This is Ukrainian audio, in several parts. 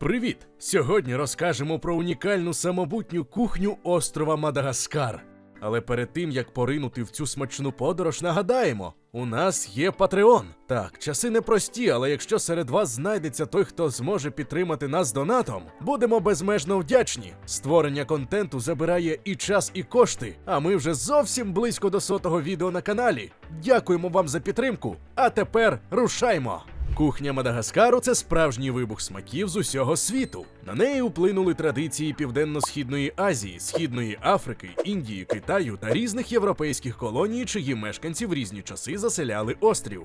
Привіт! Сьогодні розкажемо про унікальну самобутню кухню острова Мадагаскар. Але перед тим як поринути в цю смачну подорож, нагадаємо, у нас є Патреон. Так, часи непрості, але якщо серед вас знайдеться той, хто зможе підтримати нас донатом, будемо безмежно вдячні. Створення контенту забирає і час, і кошти. А ми вже зовсім близько до сотого відео на каналі. Дякуємо вам за підтримку. А тепер рушаймо! Кухня Мадагаскару це справжній вибух смаків з усього світу. На неї вплинули традиції Південно-східної Азії, Східної Африки, Індії, Китаю та різних європейських колоній, чиї мешканці в різні часи заселяли острів.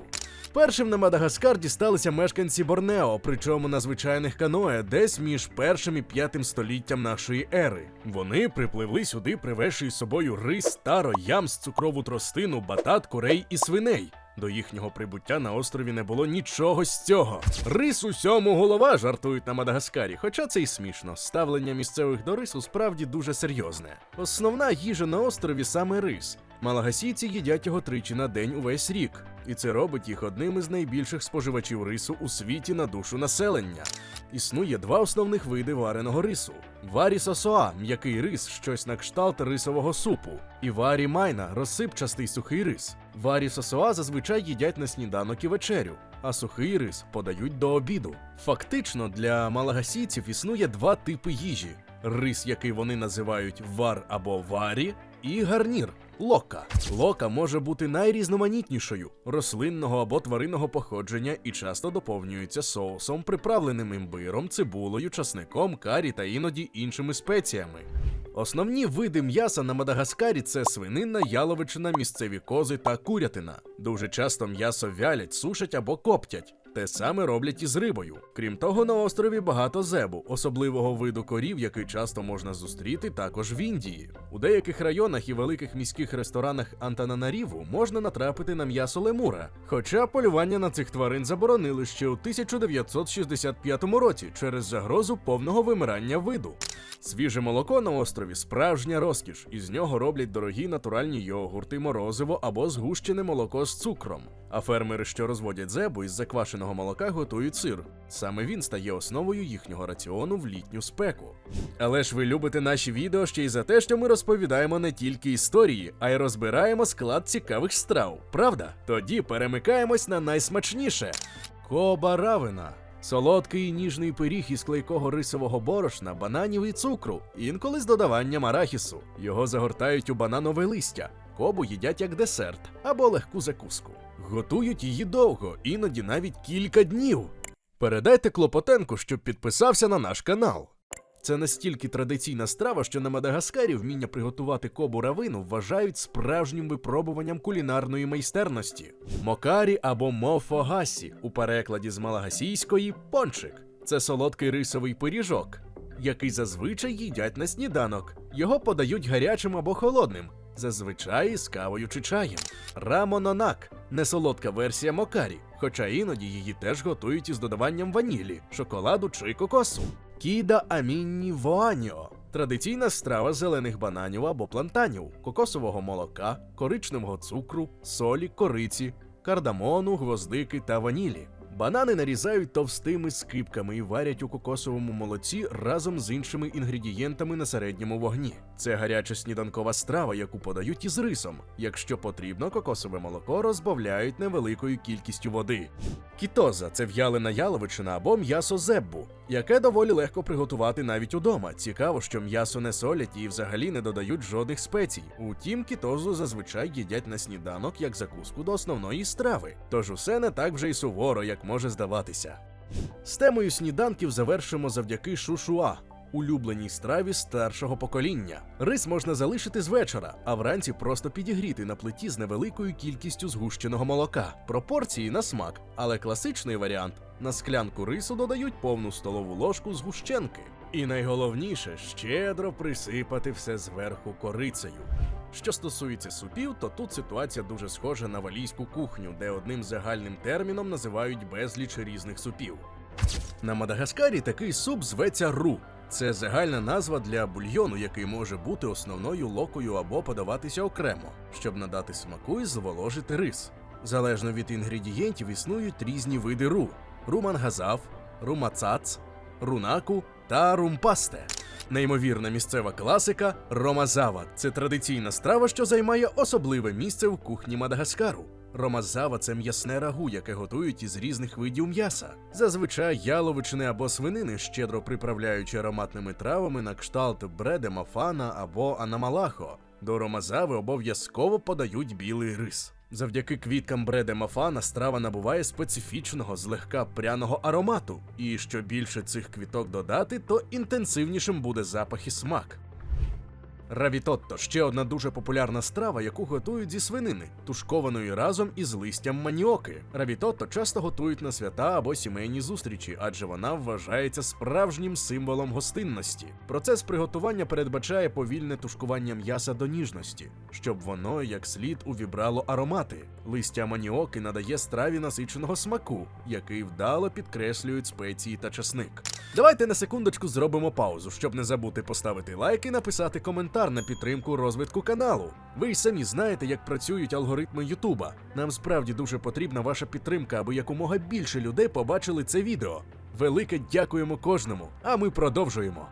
Першим на Мадагаскар дісталися мешканці Борнео, причому на звичайних каное, десь між першим і п'ятим століттям нашої ери. Вони припливли сюди, привезши із собою рис, таро, ямс, цукрову тростину, батат, курей і свиней. До їхнього прибуття на острові не було нічого з цього. Рис усьому голова жартують на Мадагаскарі, хоча це й смішно. Ставлення місцевих до рису справді дуже серйозне. Основна їжа на острові саме рис. Малагасійці їдять його тричі на день увесь рік, і це робить їх одним із найбільших споживачів рису у світі на душу населення. Існує два основних види вареного рису: варі сосоа м'який рис, щось на кшталт рисового супу, і варі майна розсипчастий сухий рис. Варі сосоа зазвичай їдять на сніданок і вечерю, а сухий рис подають до обіду. Фактично, для малагасійців існує два типи їжі: рис, який вони називають вар або варі, і гарнір. Лока. Лока може бути найрізноманітнішою рослинного або тваринного походження і часто доповнюється соусом, приправленим імбиром, цибулею, часником, карі та іноді іншими спеціями. Основні види м'яса на Мадагаскарі це свинина, яловичина, місцеві кози та курятина. Дуже часто м'ясо вялять, сушать або коптять. Те саме роблять і з рибою. Крім того, на острові багато зебу, особливого виду корів, який часто можна зустріти також в Індії. У деяких районах і великих міських ресторанах Антананаріву можна натрапити на м'ясо лемура. Хоча полювання на цих тварин заборонили ще у 1965 році через загрозу повного вимирання виду. Свіже молоко на острові справжня розкіш, із нього роблять дорогі натуральні йогурти, морозиво або згущене молоко з цукром. А фермери, що розводять зебу із заквашеного молока, готують сир. Саме він стає основою їхнього раціону в літню спеку. Але ж ви любите наші відео ще й за те, що ми розповідаємо не тільки історії, а й розбираємо склад цікавих страв. Правда? Тоді перемикаємось на найсмачніше. Коба равина. Солодкий і ніжний пиріг із клейкого рисового борошна, бананів і цукру, інколи з додаванням арахісу. Його загортають у бананове листя. Кобу їдять як десерт або легку закуску. Готують її довго, іноді навіть кілька днів. Передайте Клопотенку, щоб підписався на наш канал. Це настільки традиційна страва, що на Мадагаскарі вміння приготувати кобу равину вважають справжнім випробуванням кулінарної майстерності. Мокарі або мофогасі у перекладі з малагасійської пончик. Це солодкий рисовий пиріжок, який зазвичай їдять на сніданок. Його подають гарячим або холодним, зазвичай з кавою чи чаєм. Рамононак несолодка версія мокарі, хоча іноді її теж готують із додаванням ванілі, шоколаду чи кокосу. Кіда амінні воаніо традиційна страва зелених бананів або плантанів, кокосового молока, коричневого цукру, солі, кориці, кардамону, гвоздики та ванілі. Банани нарізають товстими скипками і варять у кокосовому молоці разом з іншими інгредієнтами на середньому вогні. Це гаряча сніданкова страва, яку подають із рисом. Якщо потрібно, кокосове молоко розбавляють невеликою кількістю води. Кітоза це в'ялена яловичина або м'ясо зеббу, яке доволі легко приготувати навіть удома. Цікаво, що м'ясо не солять і взагалі не додають жодних спецій. Утім, кітозу зазвичай їдять на сніданок як закуску до основної страви. Тож усе не так вже й суворо, як може здаватися. З темою сніданків завершимо завдяки шушуа. Улюбленій страві старшого покоління. Рис можна залишити з вечора, а вранці просто підігріти на плиті з невеликою кількістю згущеного молока. Пропорції на смак, але класичний варіант на склянку рису додають повну столову ложку згущенки. І найголовніше щедро присипати все зверху корицею. Що стосується супів, то тут ситуація дуже схожа на валійську кухню, де одним загальним терміном називають безліч різних супів. На Мадагаскарі такий суп зветься ру. Це загальна назва для бульйону, який може бути основною локою або подаватися окремо, щоб надати смаку і зволожити рис. Залежно від інгредієнтів існують різні види ру: ру мангазав, ру мацац, рунаку та румпасте. Неймовірна місцева класика ромазава. Це традиційна страва, що займає особливе місце в кухні Мадагаскару. Ромазава це м'ясне рагу, яке готують із різних видів м'яса. Зазвичай яловичини або свинини, щедро приправляючи ароматними травами на кшталт бреде мафана або анамалахо. До ромазави обов'язково подають білий рис. Завдяки квіткам бреде мафана страва набуває специфічного злегка пряного аромату. І що більше цих квіток додати, то інтенсивнішим буде запах і смак. Равітотто ще одна дуже популярна страва, яку готують зі свинини, тушкованої разом із листям маніоки. Равітотто часто готують на свята або сімейні зустрічі, адже вона вважається справжнім символом гостинності. Процес приготування передбачає повільне тушкування м'яса до ніжності, щоб воно як слід увібрало аромати. Листя маніоки надає страві насиченого смаку, який вдало підкреслюють спеції та часник. Давайте на секундочку зробимо паузу, щоб не забути поставити лайк і написати коментар на підтримку розвитку каналу. Ви й самі знаєте, як працюють алгоритми Ютуба. Нам справді дуже потрібна ваша підтримка, аби якомога більше людей побачили це відео. Велике дякуємо кожному, а ми продовжуємо.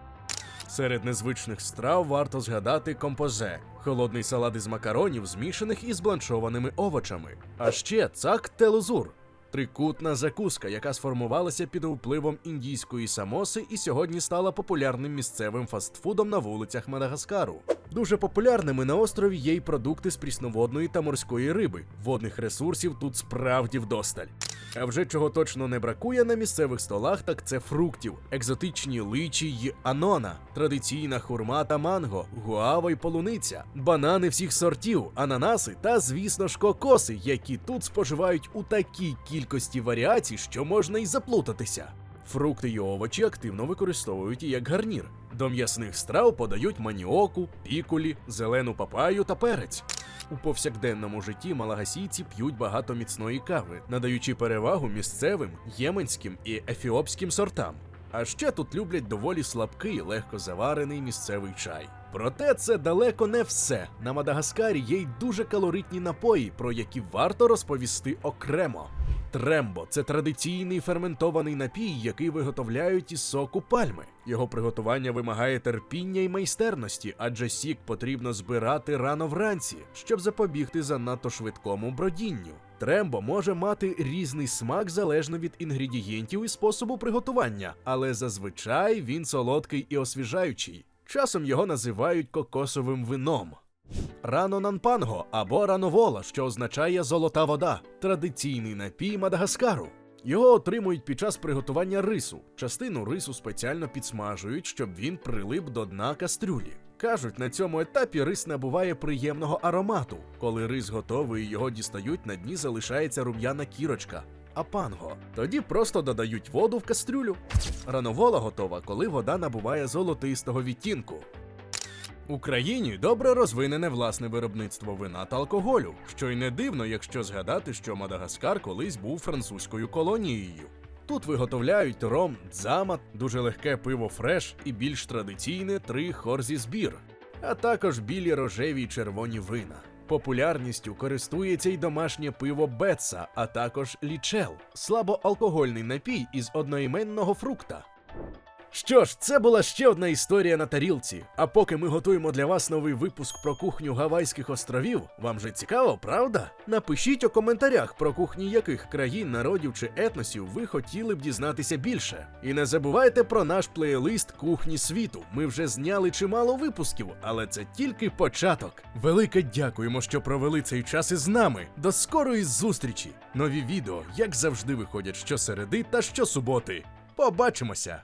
Серед незвичних страв варто згадати композе холодний салат із макаронів, змішаних із бланшованими овочами. А ще цак телузур трикутна закуска, яка сформувалася під впливом індійської самоси і сьогодні стала популярним місцевим фастфудом на вулицях Мадагаскару. Дуже популярними на острові є й продукти з прісноводної та морської риби. Водних ресурсів тут справді вдосталь. А вже чого точно не бракує на місцевих столах, так це фруктів, екзотичні личі й анона, традиційна хурма та манго, гуава й полуниця, банани всіх сортів, ананаси та, звісно ж, кокоси, які тут споживають у такій кількості варіацій, що можна й заплутатися. Фрукти й овочі активно використовують і як гарнір. До м'ясних страв подають маніоку, пікулі, зелену папаю та перець. У повсякденному житті малагасійці п'ють багато міцної кави, надаючи перевагу місцевим, єменським і ефіопським сортам. А ще тут люблять доволі слабкий, легко заварений місцевий чай. Проте це далеко не все. На Мадагаскарі є й дуже калоритні напої, про які варто розповісти окремо. Трембо це традиційний ферментований напій, який виготовляють із соку пальми. Його приготування вимагає терпіння і майстерності, адже сік потрібно збирати рано вранці, щоб запобігти занадто швидкому бродінню. Трембо може мати різний смак залежно від інгредієнтів і способу приготування, але зазвичай він солодкий і освіжаючий. Часом його називають кокосовим вином. Рано нанпанго або рановола, що означає золота вода, традиційний напій Мадагаскару. Його отримують під час приготування рису. Частину рису спеціально підсмажують, щоб він прилип до дна кастрюлі. Кажуть, на цьому етапі рис набуває приємного аромату. Коли рис готовий його дістають, на дні залишається рум'яна кірочка. А панго. Тоді просто додають воду в кастрюлю. Рановола готова, коли вода набуває золотистого відтінку. Україні добре розвинене власне виробництво вина та алкоголю, що й не дивно, якщо згадати, що Мадагаскар колись був французькою колонією. Тут виготовляють ром, дзамат, дуже легке пиво фреш і більш традиційне три хорзі збір, а також білі рожеві й червоні вина. Популярністю користується й домашнє пиво Бетса, а також лічел, слабоалкогольний напій із одноіменного фрукта. Що ж, це була ще одна історія на тарілці. А поки ми готуємо для вас новий випуск про кухню Гавайських островів, вам же цікаво, правда? Напишіть у коментарях, про кухні яких країн, народів чи етносів ви хотіли б дізнатися більше. І не забувайте про наш плейлист Кухні світу. Ми вже зняли чимало випусків, але це тільки початок. Велике дякуємо, що провели цей час із нами. До скорої зустрічі! Нові відео, як завжди, виходять щосереди та щосуботи. Побачимося!